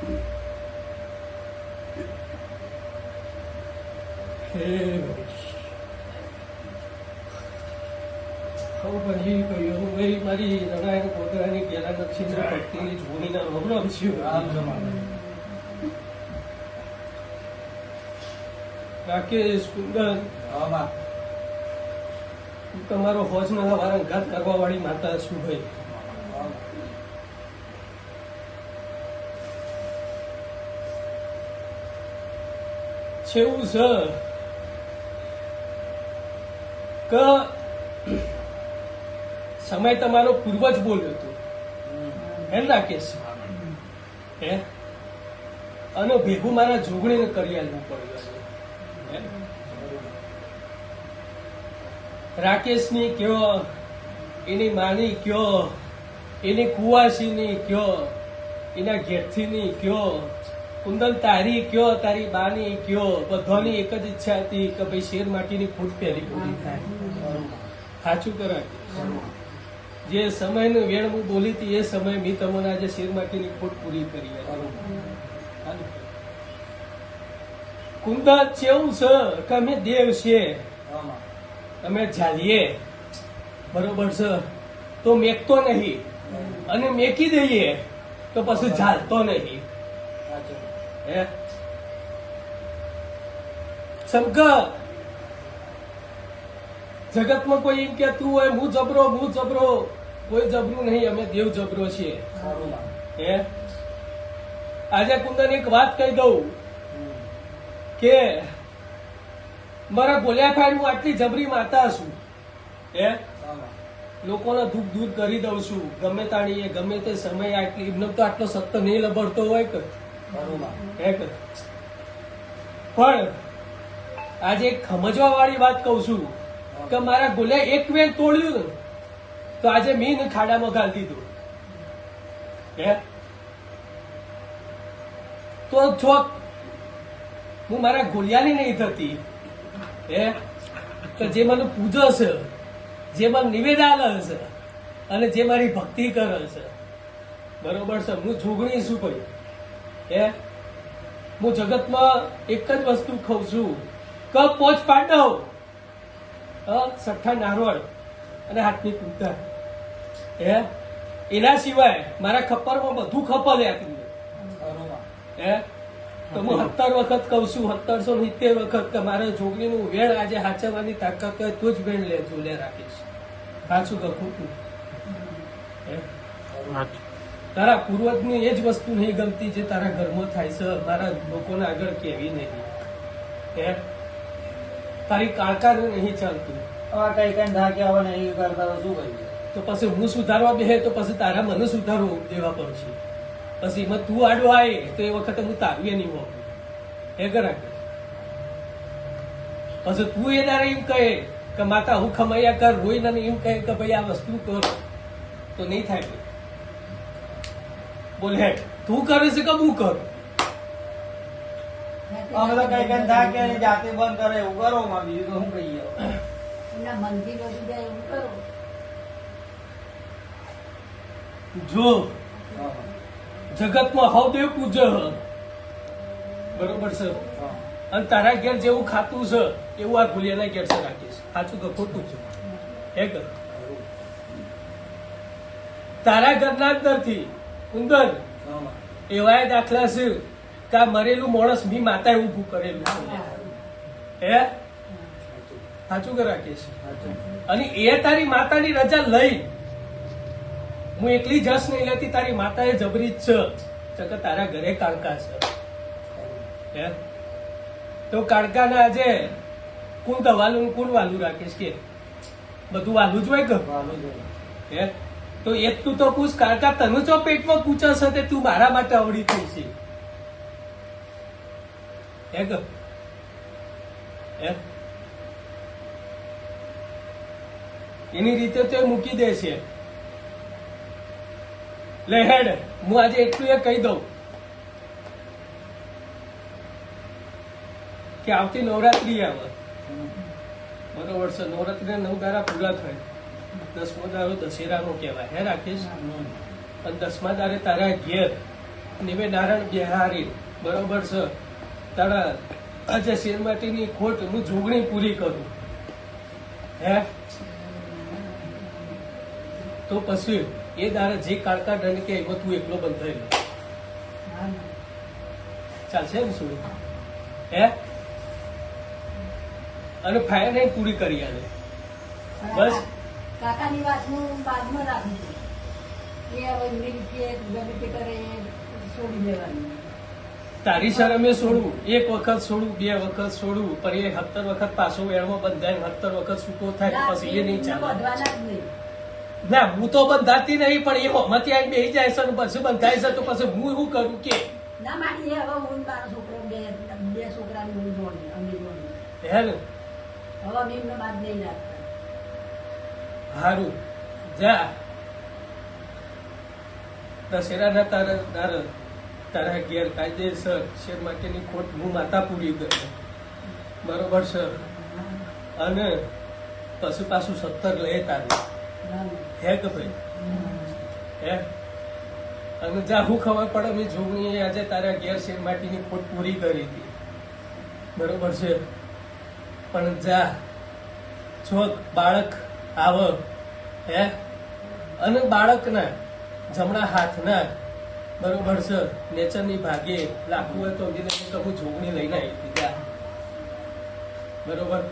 હવે પછી કહ્યું ભાઈ મારી રણાયણ પોતાની પેલા ના વાળા કરવા વાળી માતા છું ભાઈ છેવું છે કે સમય તમારો પૂર્વજ બોલ્યો હતો. એમ ને રાકેશ હે? અને ભેગું મારા જોગણીને કરી આલવું પડ્યું હે? રાકેશની કયો એની માની કયો એની કુવાસીની કયો એના ઘેરથીની કયો કુંદન તારી કયો તારી બાની કયો બધાની એક જ ઈચ્છા હતી કે ભાઈ શેર માટીની ફૂટ પહેલી પૂરી થાય. સાચું કરાય જે સમયનું વેણ હું બોલી હતી એ સમય મેં તમને આજે શેર માટીની ફૂટ પૂરી કરી. કુંદન જેવું છે કે અમે દેવ છે અમે ઝાલીએ બરોબર છે? તો મેકતો નહીં. અને મેકી દઈએ તો પછી ઝાલતો નહીં. હે જગતમાં કોઈ એમ કહેતું હોય હું જબરો હું જબરો. કોઈ જબરું નહીં અમે દેવ જબરો છીએ. હે? આજે કુંદન એક વાત કહી દઉં. કે મારા બોલ્યા ખાઈ હું આટલી જબરી માતા છું. હે? લોકોના દુઃખ દૂર કરી દઉં છું. ગમે તાણીએ ગમે તે સમય આટલી એમને તો આટલો સત્ય નહીં લબડતો હોય કે. પણ આજે એક સમજવા વાળી વાત કહું છું કે મારા ગોલે એક વેલ તોડ્યું તો આજે મીન ખાડામાં ગાળ દીધું. હે? તો જો હું મારા ગોલિયાની નહીં થતી, હે? તો જે મને પૂજો છે, જે મને નિવેદ આલે છે, અને જે મારી ભક્તિ કરે છે. બરોબર છે, હું જોગણી છું ભાઈ હે? હું જગતમાં એક જ વસ્તુ ખાઉં છું. કપ પોચ પાંડવ. સઠ્ઠા નારોળ અને હાથની કૂતા હે? એના સિવાય મારા ખપ્પરમાં બધું ખપલ આપ્યું હે? તો હું સત્તર વખત કઉ છું સત્તરસો સિત્તેર વખત કે મારા જોગણીનું વેણ આજે હાચવવાની તાકાત હોય તો જ વેણ લે લે રાખીશ. સાચું કહું તું હે? તારા પૂર્વજની એ જ વસ્તુ નહીં ગમતી જે તારા ઘરમાં થાય છે મારા લોકોને આગળ કેવી નહીં. હે? તારી કાળકાનું નહીં ચાલતું. કઈ કઈ ધાક્યા હવે નહીં કરતા તો શું કરીએ? તો પછી હું સુધારવા બેહે તો પછી તારા મને સુધારો દેવા પડશે. પછી એમાં તું આડો આવે તો એ વખતે હું તારું નહીં વાપરું હે કરા પછી તું એ તારે એમ કહે કે માતા હું ખમૈયા કર રોઈ ને એમ કહે કે ભાઈ આ વસ્તુ કર. તો નહીં થાય. બોલ હે તું કરે છે કે હું કરું? અમે તો કઈ કઈ થાય કે જાતે બંધ કરે એવું કરો માં બીજું તો શું કહીએ એના મનથી બધું જાય એવું કરો. જો જગતમાં હવ દેવ પૂજ્ય હ. બરોબર છે? અને તારા ઘેર જેવું ખાતું છે એવું આ ભૂલિયાના ઘેર છે રાખીશ. સાચું કે ખોટું છે? હે તારા ઘરના અંદરથી ઉંદર એવાય દાખલા છે કે આ મરેલું માણસ મી માતાએ ઊભું કરેલું છે. હે. સાચું. કે રાખીશ અને એ તારી માતાની રજા લઈ. હું એકલી જશ નહીં લેતી તારી માતા એ જબરી જ છે. કે તારા ઘરે કાળકા છે. હે? તો કાળકાના આજે કુંડ વાલું કુંડ કોણ વાલું રાખીશ કે? બધું વાલું જ હોય કે? હે? તો એક તું તો પૂછ કાળકા તને જો પેટમાં કૂચસ તે તું મારા માટે અવળી થઈ છે. કે? એની રીતે તે મૂકી દે છે. લે, હેડ, હું આજે એટલું એ કહી દઉં. કે આવતી નવરાત્રી આવે. બરોબર છે નવરાત્રી નવ દારા પૂરા થાય. દસમો દારો દશેરાનો કહેવાય. હે રાકેશ? અને દસમા દારે તારા ઘેર. નિવે નારાયણ બિહારી. બરોબર છે? તારા આજે શેર માટેની ખોટ હું જોગણી પૂરી કરું. હે? તો પછી એ દારે જે કાળકા દંડ કે એમાં તું એકલો બંધાઈ લે હા ચાલશે ને શું? હે? અને ફાયર પૂરી કરી આવે બસ. કાકાની વાતનું બાદમાં રાખી છે. એ હવે એમની રીતે ગમે તે કરે છોડી દેવાનું. તારી શરમે છોડવું એક વખત છોડવું બે વખત છોડવું પણ એ સત્તર વખત પાછો વેણમાં બંધાય સત્તર વખત છૂટો થાય પછી એ નહીં ચાલે. ના હું તો બંધાતી નહીં પણ એ હોમાંથી આવી બેસી જાય છે પછી બંધાય છે તો પછી હું શું કરું કે? ના મારી હવે હું મારો છોકરો બે બે છોકરાની હું જોડી અમે જોડી. હે ને? હવે એમને બાદ નહીં હારું. જા. દશેરાના તારા તારા તારા ગેરકાયદેસર શેર માટેની ખોટ હું માતા પૂરી ગયો બરોબર છે? અને પછી પાછું સત્તર લે તારી. હે કે ભાઈ? હે? અને જા, હું ખબર પડે મેં જોગણીએ આજે તારા ઘેર શેર માટીની ખોટ પૂરી કરી હતી. બરોબર છે? પણ જા, જો બાળક આવ હે? અને બાળકના જમણા હાથના બરોબર છે નેચરની ભાગે લાગવું હોય તો અમને તો હું જોગણી લઈને આવી દીધા બરોબર?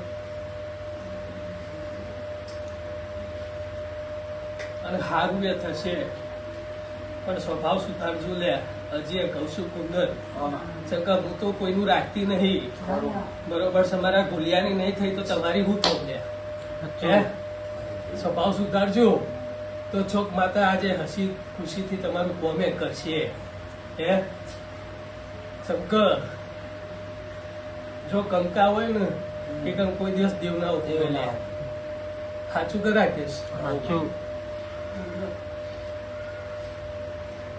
અને સારું એ થશે. પણ સ્વભાવ સુધારજો લે. હજી એ કહું છું કુંદર ચકા હું તો કોઈનું રાખતી નહીં. બરોબર. છે મારા ગોલિયાની નહીં થઈ તો તમારી હું તો લે સ્વભાવ સુધારજો. તો છોક માતા આજે હસી ખુશીથી તમારું કોમે કરશે. હે? શંકર જો કંકા હોય ને એ કંક કોઈ દિવસ દેવ ના ઉઠે સાચું કે રાકેશ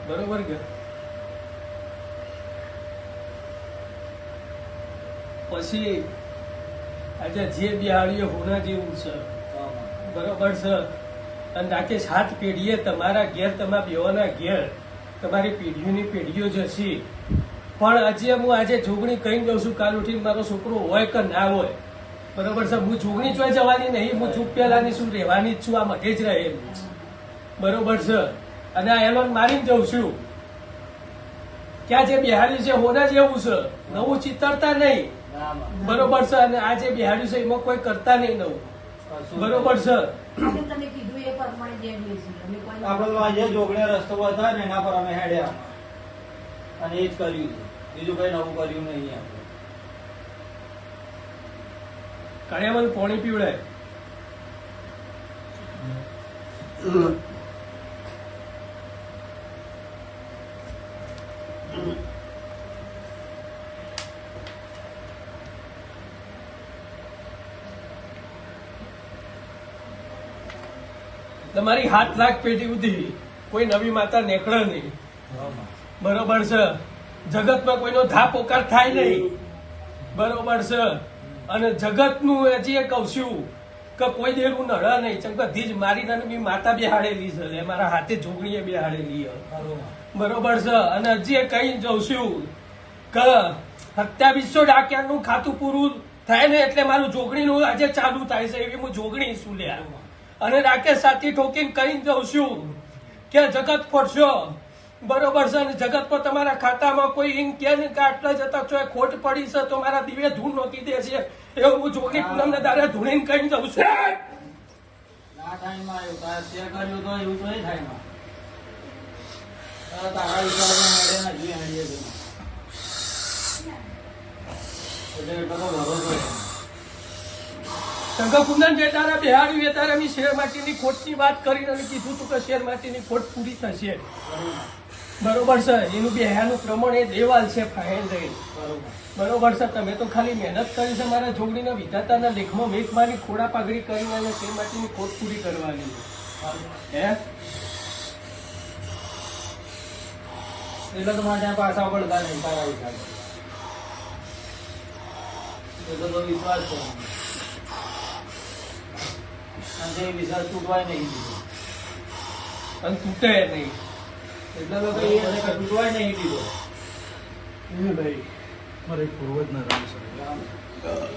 બરોબર કે? પછી આજે જે બિહાડીએ હોના જેવું છે. બરોબર છે અને રાકેશ હાથ પેઢીએ તમારા ઘેર તમારા બેવાના ઘેર તમારી પેઢીઓની પેઢીઓ જશે પણ આજે હું આજે જોગણી કહી દઉં છું કાલ ઉઠીને મારો છોકરો હોય કે ના હોય. બરોબર છે હું જોગણી જોઈ જવાની નહીં હું ચૂપ પહેલાની શું રહેવાની જ છું આ મધે જ રહે બરોબર છે અને આ એલોન મારીને જઉં છું. ક્યાં જે બિહારી છે હોના જેવું છે નવું ચિતરતા નહીં. બરોબર છે અને આ જે બિહારી છે એમાં કોઈ કરતા નહીં નવું. બરોબર સર તમે કીધું એ પ્રમાણે તો આજે જોગણે રસ્તો હતા ને એના પર અમે હેડ્યા અને એ જ કર્યું છે. બીજું કઈ નવું કર્યું નહીં આપણે કળિયામાં પાણી પીવડાય. તમારી હાથ લાખ પેઢી સુધી કોઈ નવી માતા નીકળે નહીં. બરોબર છે. જગતમાં કોઈનો ધા પોકાર થાય નહીં. બરોબર છે. અને જગતનું હજી એ કહું કે કોઈ દેવું નડે નહીં. ચમ કે ધીજ મારી નાની બી માતા બેહાડેલી છે. લે, મારા હાથે જોગણીએ બેહાડેલી. બરોબર છે. અને હજી એ કહી જઉં છું કે સત્યાવીસો ડાક્યાનું ખાતું પૂરું થાય ને એટલે મારું જોગણીનું આજે ચાલુ થાય છે. એવી હું જોગણી શું લે? અને રાકેશ સાથી ઠોકીને કહી જઉં છું. કે જગત ખોટશો બરોબર છે અને જગત પર તમારા ખાતામાં કોઈ ઇન કે ને આટલા જતા છો ખોટ પડી છે તો મારા દિવે ધૂળ નોકી દે છે. એવું હું જોગણી પૂનમને દારે ધૂણીને કહી જઉં છું. તારે તે કર્યું તો એવું તો નહીં થાયમાં. તારા તારા વિચારમાં હેડે ને હજી હેડીએ છે. એટલે એટલો તો ભરોસો છે. શંકર કુંદન જે તારા બિહારી શેર માટીની ખોટની વાત કરીને અને કીધું તું કે શેર માટીની ખોટ પૂરી થશે બરોબર છે એનું બિહારનું પ્રમાણ એ દેવાલ છે ફાઇન રહી બરોબર છે તમે તો ખાલી મહેનત કરી છે મારા જોગડીના વિધાતાના લેખમાં મેઘ મારી ખોડા પાઘડી કરીને અને શેર માટીની ખોટ પૂરી કરવાની હે એટલે તો મારે પાછા પડતા નહીં તારા વિચાર એટલે તો વિશ્વાસ છે અને વિસા તૂટવાય નહીં અને તૂટે નહીં. એટલે તો કઈ નહીં દીધો. એ ભાઈ મારે એક પૂર્વજ ના રામ સર